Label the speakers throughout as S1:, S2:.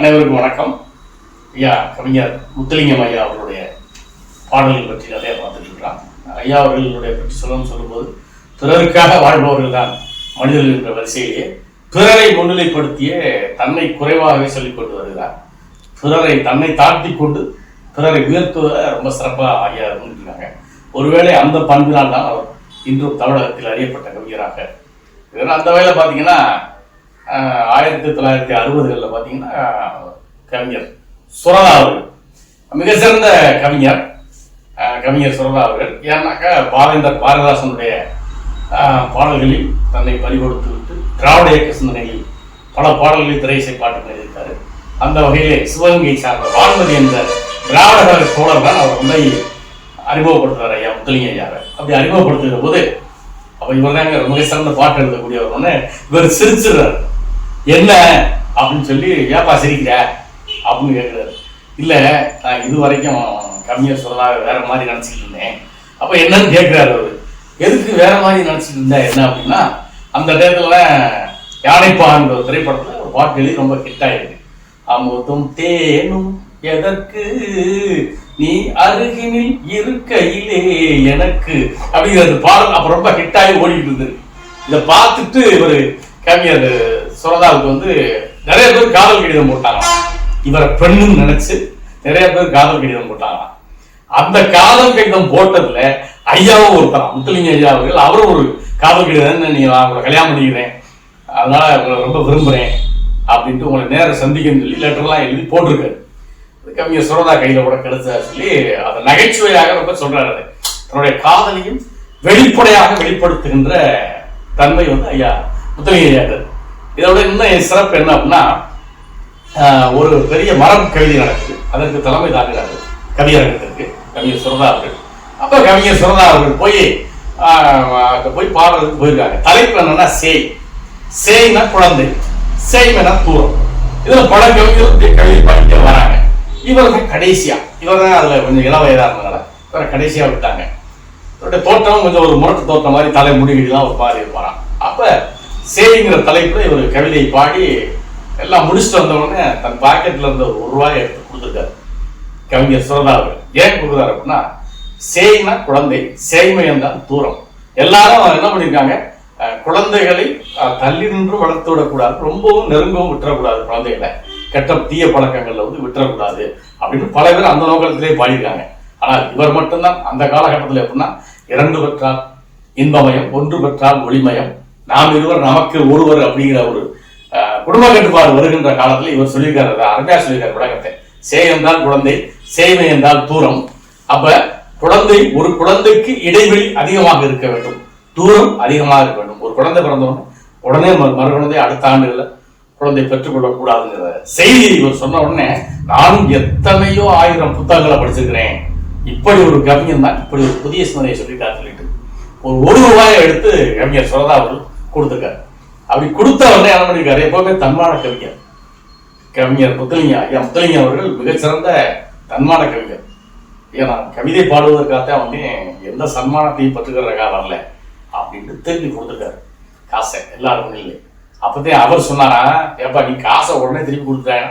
S1: அனைவருக்கும் வணக்கம். ஐயா கவிஞர் முத்துலிங்கம் ஐயா அவர்களுடைய பாடல்கள் பற்றி நிறைய பார்த்துட்டு ஐயா அவர்களுடைய பற்றி சொல்லணும்னு சொல்லும்போது பிறருக்காக வாழ்பவர்கள் தான் மனிதர்கள் என்ற வரிசையிலேயே பிறரை முன்னிலைப்படுத்திய தன்னை குறைவாகவே சொல்லிக் கொண்டு வருகிறார். பிறரை தன்னை தாழ்த்தி கொண்டு பிறரை உயர்த்துவதை ரொம்ப சிறப்பாக ஐயா இருந்திருக்காங்க ஒருவேளை அந்த பண்பினால் தான் அவர் இன்றும் தமிழகத்தில் அறியப்பட்ட கவிஞராக. இதனால் அந்த வகையில் பார்த்தீங்கன்னா ஆயிரத்தி தொள்ளாயிரத்தி அறுபதுகளில் பார்த்தீங்கன்னா கவிஞர் சுரதா அவர்கள். மிக சிறந்த கவிஞர். கவிஞர் சுரதா அவர்கள். ஏன்னாக்கா பாவேந்தர் பாரதிதாசனுடைய பாடல்களில் தன்னை பறிகொடுத்து விட்டு திராவிட இயக்க சிந்தனையில் பல பாடல்களில் திரைசை பாட்டு எழுதியிருக்காரு அந்த வகையிலே சிவகங்கை சார்ந்த வான்மதி என்ற திராவிட சோழர் தோழர் தான் அவர் உண்மை அறிமுகப்படுத்துறாரு ஐயா முத்தலிங்க ஐயாவை. அப்படி அறிமுகப்படுத்துகிற போது அப்போ இவர் தான் மிக சிறந்த பாட்டு எழுதக்கூடியவர். ஒன்று இவர் சிரிச்சிடுறாரு. என்ன அப்படின்னு சொல்லி ஏப்பா சிரிக்கிற? அப்படின்னு கேட்குறாரு. இல்லை நான் இது வரைக்கும் கம்மியாக சொல்லலாம் வேற மாதிரி நினச்சிட்டு இருந்தேன். அப்போ என்னன்னு கேட்குறாரு அவர். எதுக்கு வேற மாதிரி நினச்சிட்டு இருந்தா என்ன அப்படின்னா அந்த டயத்துல யானைப்பான்ற ஒரு திரைப்படத்தில் ஒரு பாட்டு எழுதி ரொம்ப ஹிட் ஆயிருக்கு. அமுதும் தேனும் எதற்கு நீ அருகினில் இருக்கையிலே எனக்கு அப்படிங்கிற பாடல் அப்போ ரொம்ப ஹிட் ஆகி ஓடிக்கிட்டு இருந்தது. இதை பார்த்துட்டு ஒரு கவிஞர் சுரதாவுக்கு வந்து நிறைய பேர் காதல் கடிதம் போட்டாங்களாம். இவரை பெண்ணுன்னு நினைச்சு நிறைய பேர் காதல் கடிதம் போட்டாங்களாம். அந்த காதல் கடிதம் போட்டதுல ஐயாவும் ஒருத்தர் முத்துலிங்க ஐயா அவர்கள் அவரும் ஒரு காதல் கடிதம் நீ நான் உங்களை கல்யாணம் பண்ணிக்கிறேன். அதனால உங்களை ரொம்ப விரும்புறேன். அப்படின்ட்டு உங்களை நேரம் சந்திக்கணும்னு சொல்லி லெட்டர்லாம் எழுதி போட்டிருக்காரு. அது கம்மியாக சுரதா கையில் கூட கிடைச்சா சொல்லி அதை நகைச்சுவையாக ரொம்ப சொல்றாரு தன்னுடைய காதலையும் வெளிப்படையாக வெளிப்படுத்துகின்ற தன்மை வந்து ஐயா முத்தலிங்க ஐயா இதோட இன்னும் சிறப்பு என்ன அப்படின்னா ஒரு பெரிய மரம் கவிதை நடக்குது. அதற்கு தலைமை தாங்குகிறாரு கவியரங்கத்திற்கு கவிஞர் சுரதா அவர்கள். அப்ப கவிஞர் சுரதா அவர்கள் போய் போய் பாடுறதுக்கு போயிருக்காங்க. தலைப்பு என்னன்னா சேய். சேய்னா குழந்தை சேய்னா தூரம். இதுல பல கவிஞர்கள் கவிதை படிக்க வராங்க. இவர் தான் கடைசியா இவர் தான் அதுல கொஞ்சம் இள இருந்ததுனால இருந்தனால இவரை கடைசியா விட்டாங்க. இவருடைய தோற்றம் கொஞ்சம் ஒரு முரட்டு தோற்றம் மாதிரி தலை முடிகிடிலாம் ஒரு மாதிரி இருப்பாராம். அப்போ சேவிங்கிற தலைப்புல இவர் கவிதை பாடி எல்லாம் முடிச்சுட்டு வந்தவுடனே தன் பாக்கெட்ல இருந்த ஒரு ரூபாய் எடுத்து கொடுத்துருக்காரு. கவிஞர் சுரதா ஏன் கொடுக்குறாரு அப்படின்னா சேய்னா குழந்தை சேய்மையம் தான் தூரம். எல்லாரும் என்ன பண்ணியிருக்காங்க? குழந்தைகளை தள்ளி நின்று வளர்த்து விடக்கூடாது ரொம்பவும் நெருங்கவும் விட்டுறக்கூடாது குழந்தைகளை. கெட்ட தீய பழக்கங்கள்ல வந்து விட்டுறக்கூடாது அப்படின்னு பல பேர் அந்த நோக்கத்திலே பாடியிருக்காங்க. ஆனால் இவர் மட்டும்தான். அந்த காலகட்டத்தில் எப்படின்னா இரண்டு பெற்றால் இன்பமயம் ஒன்று பெற்றால் ஒளிமயம் நாம் இருவர் நமக்கு ஒருவர் அப்படிங்கிற ஒரு குடும்ப கட்டுப்பாடு வருகின்ற காலத்தில் இவர் சொல்லியிருக்காரு. அதை அருமையா சொல்லியிருக்காரு விளக்கத்தை சே என்றால் குழந்தை சேவை என்றால் தூரம். அப்ப குழந்தை ஒரு குழந்தைக்கு இடைவெளி அதிகமாக இருக்க வேண்டும். தூரம் அதிகமாக இருக்க வேண்டும். ஒரு குழந்தை பிறந்தவொடனே உடனே மறு குழந்தை அடுத்த ஆண்டுகள்ல குழந்தை பெற்றுக்கொள்ளக்கூடாதுங்கிற செய்தி இவர் சொன்ன உடனே நானும் எத்தனையோ ஆயிரம் புத்தகங்களை படிச்சிருக்கிறேன். இப்படி ஒரு கவிஞன் தான் இப்படி ஒரு புதிய சிந்தனையை சொல்லிட்டார் சொல்லிட்டு ஒரு ஒரு ரூபாயை எடுத்து கவிஞர் சுரதா அவர்கள் கொடுத்துருக்காரு. அப்படி கொடுத்த உடனே என்ன பண்ணிருக்காரு? எப்பவுமே தன்மான கவிஞர். கவிஞர் முத்துலிங்க ஐயா முத்துலிங்க அவர்கள் மிகச்சிறந்த தன்மான கவிஞர். ஏன்னா கவிதை பாடுவதற்காகத்தான் வந்து எந்த சன்மானத்தையும் பற்றுக்கிறதுக்காக வரல அப்படின்ட்டு தெரிஞ்சு கொடுத்துருக்காரு. காசை எல்லாருக்கும் இல்லை அப்பதான் அவர் சொன்னாரா ஏப்பா நீ காசை உடனே திருப்பி கொடுத்துட்டேன்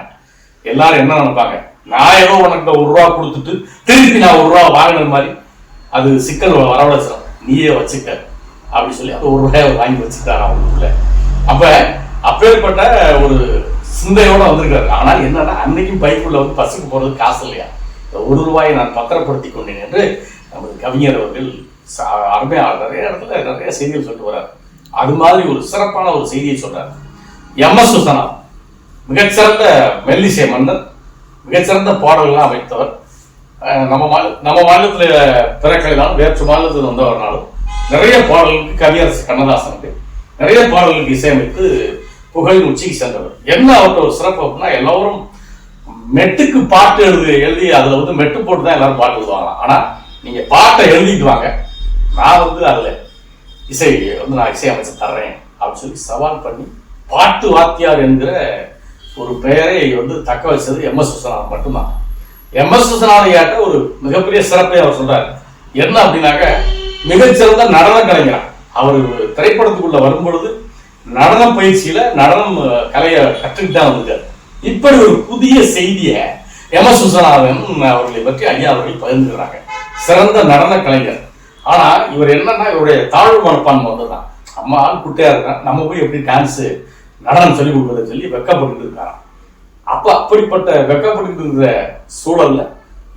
S1: எல்லாரும் என்ன நினைப்பாங்க? நான் ஏதோ உனக்கு ஒரு ரூபா கொடுத்துட்டு திருப்பி நான் ஒரு ரூபா வாங்கின மாதிரி. அது சிக்கல் வரவழைச்சிடும் நீயே வச்சுக்க. அப்படி சொல்லி அந்த ஒரு ரூபாய் வாங்கி வச்சுட்டாரா அவங்களுக்குள்ள அப்ப அப்பேற்பட்ட ஒரு சிந்தையோட வந்திருக்காரு. ஆனால் என்னன்னா அன்னைக்கும் பைக்குள்ள வந்து பஸ்ஸுக்கு போறது காசு இல்லையா? இந்த ஒரு ரூபாயை நான் பத்திரப்படுத்தி கொண்டேன் என்று நமது கவிஞர் அவர்கள் ச- நிறைய இடத்துல நிறைய செய்திகள் சொல்லிட்டு வர்றாரு. அது மாதிரி ஒரு சிறப்பான ஒரு செய்தியை சொல்றாரு. எம் எஸ் சுசனா மிகச்சிறந்த மெல்லிசை மன்னர் மிகச்சிறந்த பாடல்கள்லாம் அமைத்தவர். நம்ம மாநில நம்ம மாநிலத்தில் பிறக்கலைனாலும் வேற்று மாநிலத்தில் வந்தவர்னாலும் நிறைய பாடல்களுக்கு கவியரசு கண்ணதாசனுக்கு நிறைய பாடல்களுக்கு இசையமைத்து புகழ் உச்சிக்கு சென்றவர். என்ன அவர்கிட்ட ஒரு சிறப்பு அப்படின்னா எல்லோரும் மெட்டுக்கு பாட்டு எழுதி எழுதி அதில் வந்து மெட்டு போட்டு தான் எல்லாரும் பாட்டு எழுதுவாங்க ஆனால் நீங்கள் பாட்டை எழுதிட்டு வாங்க. நான் வந்து அதில் இசை வந்து நான் இசையமைச்சு தர்றேன் அப்படின்னு சொல்லி சவால் பண்ணி பாட்டு வாத்தியார் என்கிற ஒரு பெயரை வந்து தக்க வச்சது எம் எஸ் விஸ்வநாதன் மட்டும்தான். எம் எஸ் விஸ்வநாதையாட்ட ஒரு மிகப்பெரிய சிறப்பை அவர் சொல்றாரு. என்ன அப்படின்னாக்க மிகச்சிறந்த நடன கலைஞர். அவர் திரைப்படத்துக்குள்ள வரும்பொழுது நடனம் பயிற்சியில நடனம் கலையை கற்றுக்கிட்டு தான் வந்திருக்காரு இப்படி ஒரு புதிய செய்தியை எம. சுசனாதன் அவர்களை பற்றி ஐயா அவர்கள் பகிர்ந்துக்கிறாங்க. சிறந்த நடன கலைஞர். ஆனா இவர் என்னன்னா இவருடைய தாழ்வு மனப்பான்மை வந்துதான் அம்மா ஆள் குட்டையா இருக்கான் நம்ம போய் எப்படி டான்ஸ் நடனம் சொல்லி கொடுக்குறத சொல்லி வெக்கப்பட்டு இருக்காராம். அப்ப அப்படிப்பட்ட வெக்கப்பட்டு இருக்கிற சூழல்ல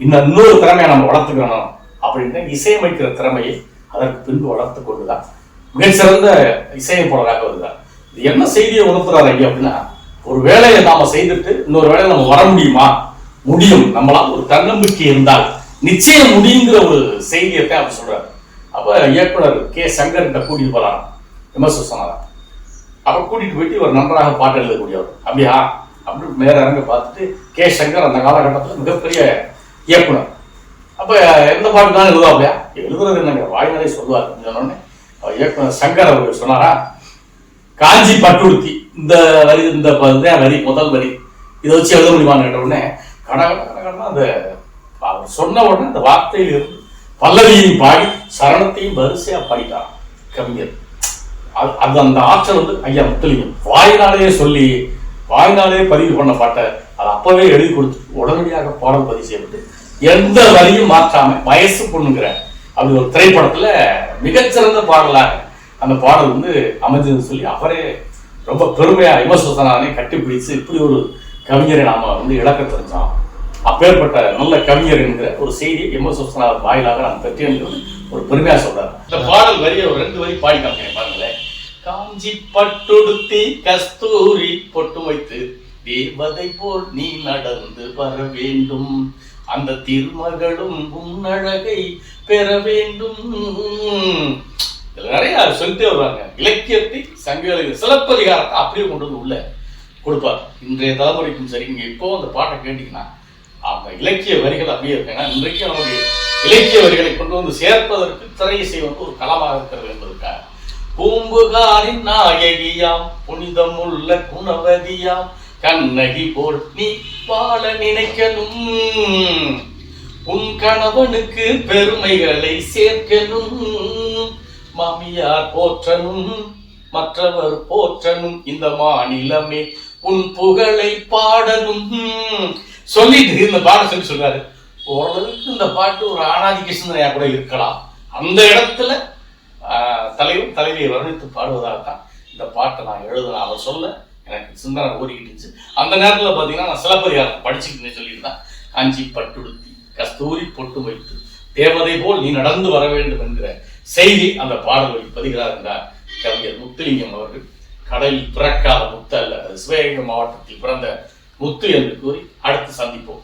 S1: இன்னும் இன்னொரு திறமையை நம்ம வளர்த்துக்கணும் அப்படின்னு இசையமைக்கிற திறமையை அதற்கு பின்பு வளர்த்து கொண்டுதான். மிகச்சிறந்த இசையமைப்பாளராக வருகிறார் இது என்ன செய்தியை உணர்த்துறாரு ஐயா அப்படின்னா ஒரு வேலையை நாம செய்துட்டு இன்னொரு வேலையை நம்ம வர முடியுமா? முடியும். நம்மளால் ஒரு தன்னம்பிக்கை இருந்தால் நிச்சயம் முடியுங்கிற ஒரு செய்தியத்தை அவர் சொல்றாரு. அப்ப இயக்குனர் கே. சங்கர்கிட்ட கூட்டிட்டு போறாராம். விமர்சனம் சொன்னாராம். அப்ப கூட்டிட்டு போயிட்டு ஒரு நன்றாக பாட்டு எழுதக்கூடியவர். அப்படியா? அப்படின்னு மேல இறங்க பார்த்துட்டு கே. சங்கர் அந்த காலகட்டத்தில் மிகப்பெரிய இயக்குனர். அப்போ எந்த பாட்டு தான் எழுதுவாப்லையா எழுதுறது என்னங்க வாய்நிலை சொல்லுவார் சொன்னோடனே அவர் இயக்குனர் சங்கர் அவர் சொன்னாரா? காஞ்சி பட்டுடுத்தி இந்த வரி இந்த வரி முதல் வரி இதை வச்சு எழுத முடியுமான்னு கேட்ட உடனே கட கட அந்த அவர் சொன்ன உடனே அந்த வார்த்தையில் இருந்து பல்லவியையும் பாடி சரணத்தையும் வரிசையாக பாடிட்டார் கவிஞர். அது அது அந்த ஆற்றல் வந்து ஐயா முத்தலிங்கம். வாய்நாளையே சொல்லி வாய்நாளையே பதிவு பண்ண பாட்டை அது அப்பவே எழுதி கொடுத்து உடனடியாக பாடல் பதிவு செய்யப்பட்டு எந்த வரியும் மாற்றாம வயசு பொண்ணுங்கிற அப்படி ஒரு திரைப்படத்துல மிகச்சிறந்த பாடலாக அந்த பாடல் வந்து அமைஞ்சதுன்னு சொல்லி அவரே ரொம்ப பெருமையா விமர்சனானே கட்டிப்பிடிச்சு இப்படி ஒரு கவிஞரை நாம வந்து இழக்க தெரிஞ்சோம் அப்பேற்பட்ட நல்ல கவிஞர் என்கிற ஒரு செய்தி விமர்சனார் வாயிலாக நான் பெற்றேன் ஒரு பெருமையா சொல்றாரு. இந்த பாடல் வரிய ஒரு ரெண்டு வரி பாடி காமிக்கிறேன் பாருங்களேன். காஞ்சி பட்டுடுத்தி கஸ்தூரி பொட்டு வைத்து தேவதை போல் நீ நடந்து வர வேண்டும். அந்த திருமகளும் உன்னழகை பெற வேண்டும். நிறைய சொல்லிட்டே வருவாங்க இலக்கியத்தை சங்க இலக்கிய சிலப்பதிகாரத்தை அப்படியே கொண்டு வந்து உள்ள கொடுப்பார். இன்றைய தலைமுறைக்கும் சரி இங்க இப்போ அந்த பாட்டை கேட்டீங்கன்னா அவங்க இலக்கிய வரிகள் அப்படியே இருக்கு ஏன்னா இன்றைக்கு நமக்கு இலக்கிய வரிகளை கொண்டு வந்து சேர்ப்பதற்கு திரை இசை வந்து ஒரு களமாக இருக்கிறது என்பதற்காக. பூம்புகாரின் நாயகியாம் புனிதமுள்ள குணவதியாம் கண்ணகி போல் நீ வாழ நினைக்கணும். உன் கணவனுக்கு பெருமைகளை சேர்க்கணும். மாமியார் போற்றணும். மற்றவர் போற்றணும். இந்த மாநிலமே உன் புகழை பாடணும். சொல்லிட்டு இந்த பாட சொல்லி சொல்றாரு. ஓரளவுக்கு இந்த பாட்டு ஒரு ஆனாதிக்க சிந்தனையா கூட இருக்கலாம். அந்த இடத்துல தலைவர் தலைவியை வர்ணித்து பாடுவதாகத்தான் இந்த பாட்டை நான் எழுதுனேன் அவர் சொல்ல எனக்கு சிந்தனை ஓடிக்கிட்டு இருந்துச்சு. அந்த நேரத்தில் பார்த்தீங்கன்னா நான் சிலப்பதிகாரம் படிச்சுக்கிட்டே சொல்லியிருந்தேன். காஞ்சி பட்டுடுத்தி கஸ்தூரி பொட்டு வைத்து தேவதை போல் நீ நடந்து வர வேண்டும் என்கிற செய்தி அந்த பாடல்களில் பதிகிறார் என்றார் கவிஞர் முத்துலிங்கம் அவர்கள். கடலில் பிறக்காத முத்து அல்ல சிவகங்கை மாவட்டத்தில் பிறந்த முத்து என்று கூறி அடுத்து சந்திப்போம்.